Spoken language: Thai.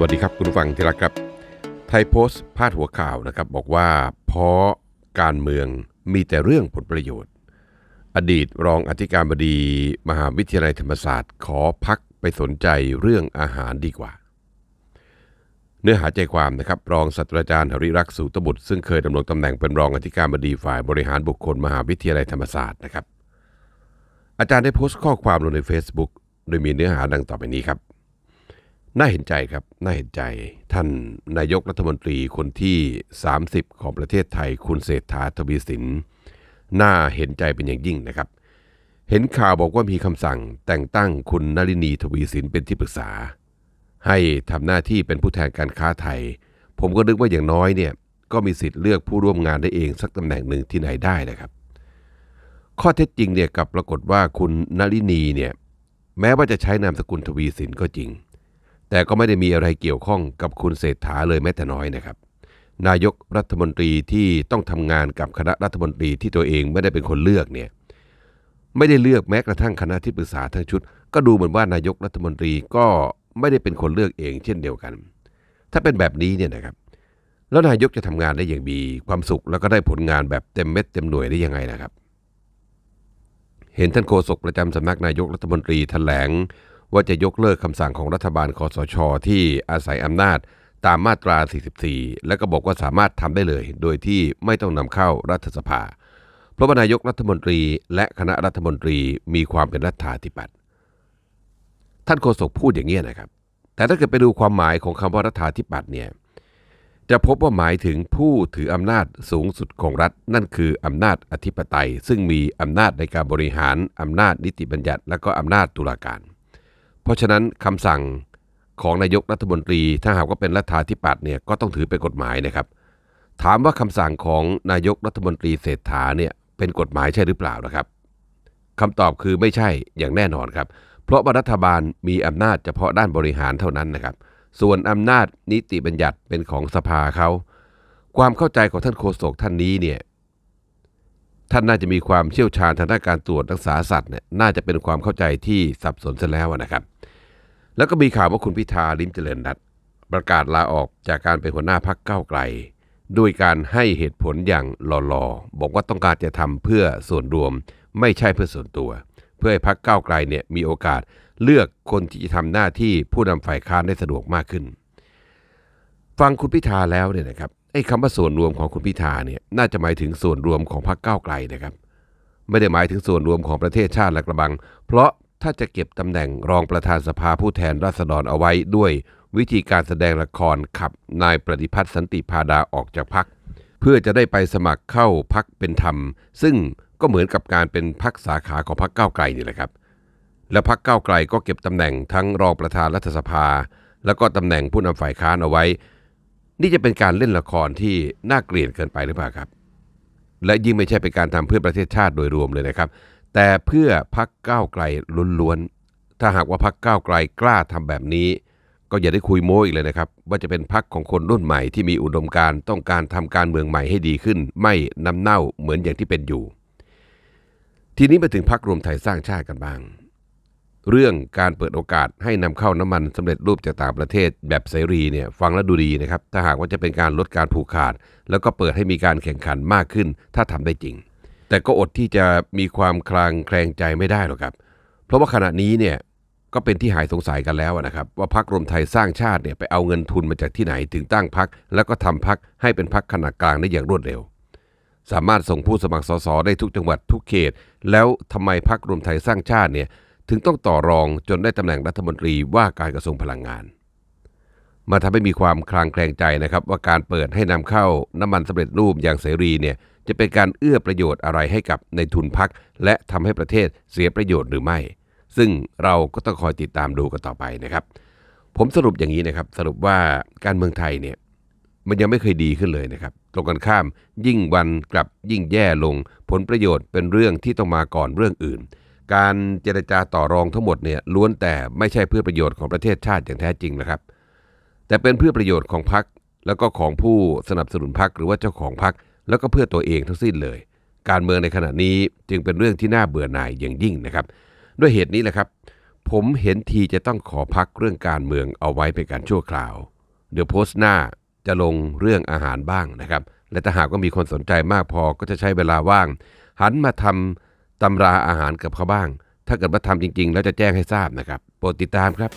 วัสดีครับคุณผู้ฟังที่รักครับ ไทยโพสต์พาดหัวข่าวนะครับ บอกว่าเพราะการเมืองมีแต่เรื่องผลประโยชน์ อดีตรองอธิการบดี มหาวิทยาลัยธรรมศาสตร์ ขอพักไปสนใจเรื่องอาหารดีกว่า เนื้อหาใจความนะครับ รองศาสตราจารย์หริรักษ์สูตบุตร ซึ่งเคยดำรงตำแหน่งเป็นรองอธิการบดีฝ่ายบริหารบุคคล มหาวิทยาลัยธรรมศาสตร์นะครับ อาจารย์ได้โพสต์ข้อความลงใน Facebook โดยมีเนื้อหาดังต่อไปนี้ครับ น่าเห็นใจครับ น่าเห็นใจ ท่านนายกรัฐมนตรีคนที่ 30 ของประเทศไทย คุณเศรษฐาทวีสิน น่าเห็นใจเป็นอย่างยิ่งนะครับ เห็นข่าวบอกว่ามีคำสั่งแต่งตั้งคุณนลินีทวีสินเป็นที่ปรึกษา ให้ทำหน้าที่เป็นผู้แทนการค้าไทย ผมก็นึกว่าอย่างน้อยเนี่ย ก็มีสิทธิ์เลือกผู้ร่วมงานได้เองสักตำแหน่งหนึ่งที่ไหนได้นะครับ ข้อเท็จจริงเนี่ยกับปรากฏว่าคุณนลินีเนี่ย แม้ว่าจะใช้นามสกุลทวีสินก็จริง แต่ก็ไม่ได้มีอะไรเกี่ยวข้องกับคุณเศรษฐาเลยแม้แต่น้อยนะครับ นายกรัฐมนตรีที่ต้องทำงานกับคณะรัฐมนตรีที่ตัวเองไม่ได้เป็นคนเลือกเนี่ยไม่ได้เลือกแม้กระทั่งคณะที่ปรึกษาทั้งชุด ก็ดูเหมือนว่านายกรัฐมนตรีก็ไม่ได้เป็นคนเลือกเองเช่นเดียวกัน ถ้าเป็นแบบนี้เนี่ยนะครับ แล้วนายกจะทำงานได้อย่างมีความสุข แล้วก็ได้ผลงานแบบเต็มเม็ดเต็มหน่วยได้ยังไงนะครับ เห็นท่านโฆษกประจำสำนักนายกรัฐมนตรีแถลง ว่าจะยกเลิกคำสั่งของรัฐบาลคอสช ที่อาศัยอำนาจตามมาตรา 44 แล้วก็บอกว่าสามารถทำได้เลย โดยที่ไม่ต้องนำเข้ารัฐสภา เพราะนายกรัฐมนตรีและคณะรัฐมนตรีมีความเป็นรัฐาธิปัตย์ท่านโฆษกพูดอย่างนี้นะครับ แต่ถ้าเกิดไปดูความหมายของคำว่ารัฐาธิปัตย์เนี่ยจะพบว่าหมายถึงผู้ถืออำนาจสูงสุดของรัฐ นั่นคืออำนาจอธิปไตย ซึ่งมีอำนาจในการบริหารอำนาจนิติบัญญัติ และก็อำนาจตุลาการ เพราะฉะนั้นคำสั่งของนายกรัฐมนตรีถ้าหากว่าเป็นรัฐาธิปัตย์เนี่ยก็ต้องถือเป็นกฎหมายนะครับ ถามว่าคำสั่งของนายกรัฐมนตรีเศรษฐาเนี่ยเป็นกฎหมายใช่หรือเปล่านะครับคำตอบคือไม่ใช่อย่างแน่นอนครับ เพราะว่ารัฐบาลมีอำนาจเฉพาะด้านบริหารเท่านั้นนะครับ ส่วนอำนาจนิติบัญญัติเป็นของสภาเขาความเข้าใจของท่านโฆษกท่านนี้เนี่ย ท่านน่าจะมีความเชี่ยวชาญทางด้านการตรวจรักษาสัตว์เนี่ยน่าจะเป็นความเข้าใจที่สับสนซะแล้วนะครับ แล้วก็มีข่าวว่าคุณพิธาลิมเจริญรัตประกาศลาออกจากการเป็นหัวหน้าพักเก้าไกลด้วยการให้เหตุผลอย่างหล่อๆบอกว่าต้องการจะทำเพื่อส่วนรวม ไม่ใช่เพื่อส่วนตัว เพื่อให้พักเก้าไกลเนี่ยมีโอกาสเลือกคนที่จะทำหน้าที่ผู้นำฝ่ายค้านได้สะดวกมากขึ้น ฟังคุณพิธาแล้วเนี่ยนะครับ คำว่าส่วนรวมของคุณพิธาเนี่ยน่าจะหมายถึงส่วนรวมของพรรคก้าวไกลนะครับ ไม่ได้หมายถึงส่วนรวมของประเทศชาติและกระบัง เพราะถ้าจะเก็บตำแหน่งรองประธานสภาผู้แทนราษฎรเอาไว้ด้วยวิธีการแสดงละครขับนายปฏิพัฒน์สันติพาดาออกจากพัก เพื่อจะได้ไปสมัครเข้าพักเป็นธรรม ซึ่งก็เหมือนกับการเป็นพักสาขาของพักก้าไกลนี่แหละครับ และพักก้าไกลก็เก็บตำแหน่งทั้งรองประธานรัฐสภา แล้วก็ตำแหน่งผู้นำฝ่ายค้านเอาไว้ นี่จะเป็นการเล่นละครที่น่าเกลียดเกินไปหรือเปล่าครับ และยิ่งไม่ใช่เป็นการทำเพื่อประเทศชาติโดยรวมเลยนะครับ แต่เพื่อพักก้าวไกลล้วนๆถ้าหากว่าพักก้าวไกลกล้าทำแบบนี้ ก็อย่าได้คุยโม้อีกเลยนะครับ ว่าจะเป็นพักของคนรุ่นใหม่ที่มีอุดมการต้องการทำการเมืองใหม่ให้ดีขึ้น ไม่น้ำเน่าเหมือนอย่างที่เป็นอยู่ ทีนี้มาถึงพักรวมไทยสร้างชาติกันบ้าง เรื่องการเปิดโอกาสให้นำเข้าน้ำมันสำเร็จรูปจากต่างประเทศแบบเสรีเนี่ยฟังแล้วดูดีนะครับ ถ้าหากว่าจะเป็นการลดการผูกขาด แล้วก็เปิดให้มีการแข่งขันมากขึ้น ถ้าทำได้จริง แต่ก็อดที่จะมีความคลางแคลงใจไม่ได้หรอกครับ เพราะว่าขณะนี้เนี่ยก็เป็นที่หายสงสัยกันแล้วนะครับ ว่าพักรวมไทยสร้างชาติเนี่ยไปเอาเงินทุนมาจากที่ไหนถึงตั้งพัก แล้วก็ทำพักให้เป็นพักขนาดกลางได้อย่างรวดเร็ว สามารถส่งผู้สมัครสสได้ทุกจังหวัดทุกเขต แล้วทำไมพักรวมไทยสร้างชาติเนี่ย ถึงต้องต่อรองจนได้ตำแหน่งรัฐมนตรีว่าการกระทรวงพลังงาน มาทำให้มีความคลางแคลงใจนะครับ ว่าการเปิดให้นำเข้าน้ำมันสำเร็จรูปอย่างเสรีเนี่ยจะเป็นการเอื้อประโยชน์อะไรให้กับในทุนพัก และทำให้ประเทศเสียประโยชน์หรือไม่ ซึ่งเราก็ต้องคอยติดตามดูกันต่อไปนะครับ ผมสรุปอย่างนี้นะครับ สรุปว่าการเมืองไทยเนี่ยมันยังไม่เคยดีขึ้นเลยนะครับ ตรงกันข้ามยิ่งวันกลับยิ่งแย่ลงผลประโยชน์เป็นเรื่องที่ต้องมาก่อนเรื่องอื่น การเจรจาต่อรองทั้งหมดเนี่ยล้วนแต่ไม่ใช่เพื่อประโยชน์ของประเทศชาติอย่างแท้จริงนะครับ แต่เป็นเพื่อประโยชน์ของพรรคแล้วก็ของผู้สนับสนุนพรรคหรือว่าเจ้าของพรรคแล้วก็เพื่อตัวเองทั้งสิ้นเลย การเมืองในขณะนี้จึงเป็นเรื่องที่น่าเบื่อหน่ายอย่างยิ่งนะครับ ด้วยเหตุนี้แหละครับ ผมเห็นทีจะต้องขอพักเรื่องการเมืองเอาไว้เป็นการชั่วคราว เดี๋ยวโพสต์หน้าจะลงเรื่องอาหารบ้างนะครับ และถ้าหากว่ามีคนสนใจมากพอก็จะใช้เวลาว่าง หันมาทำ ตำราอาหารกับเขาบ้าง ถ้าเกิดว่าทำจริง ๆ แล้วจะแจ้งให้ทราบนะครับ โปรดติดตามครับ